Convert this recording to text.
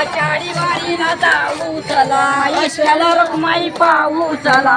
आषाढी वारीला जाऊ चला ईश्वरा रुक्माई पाहू चला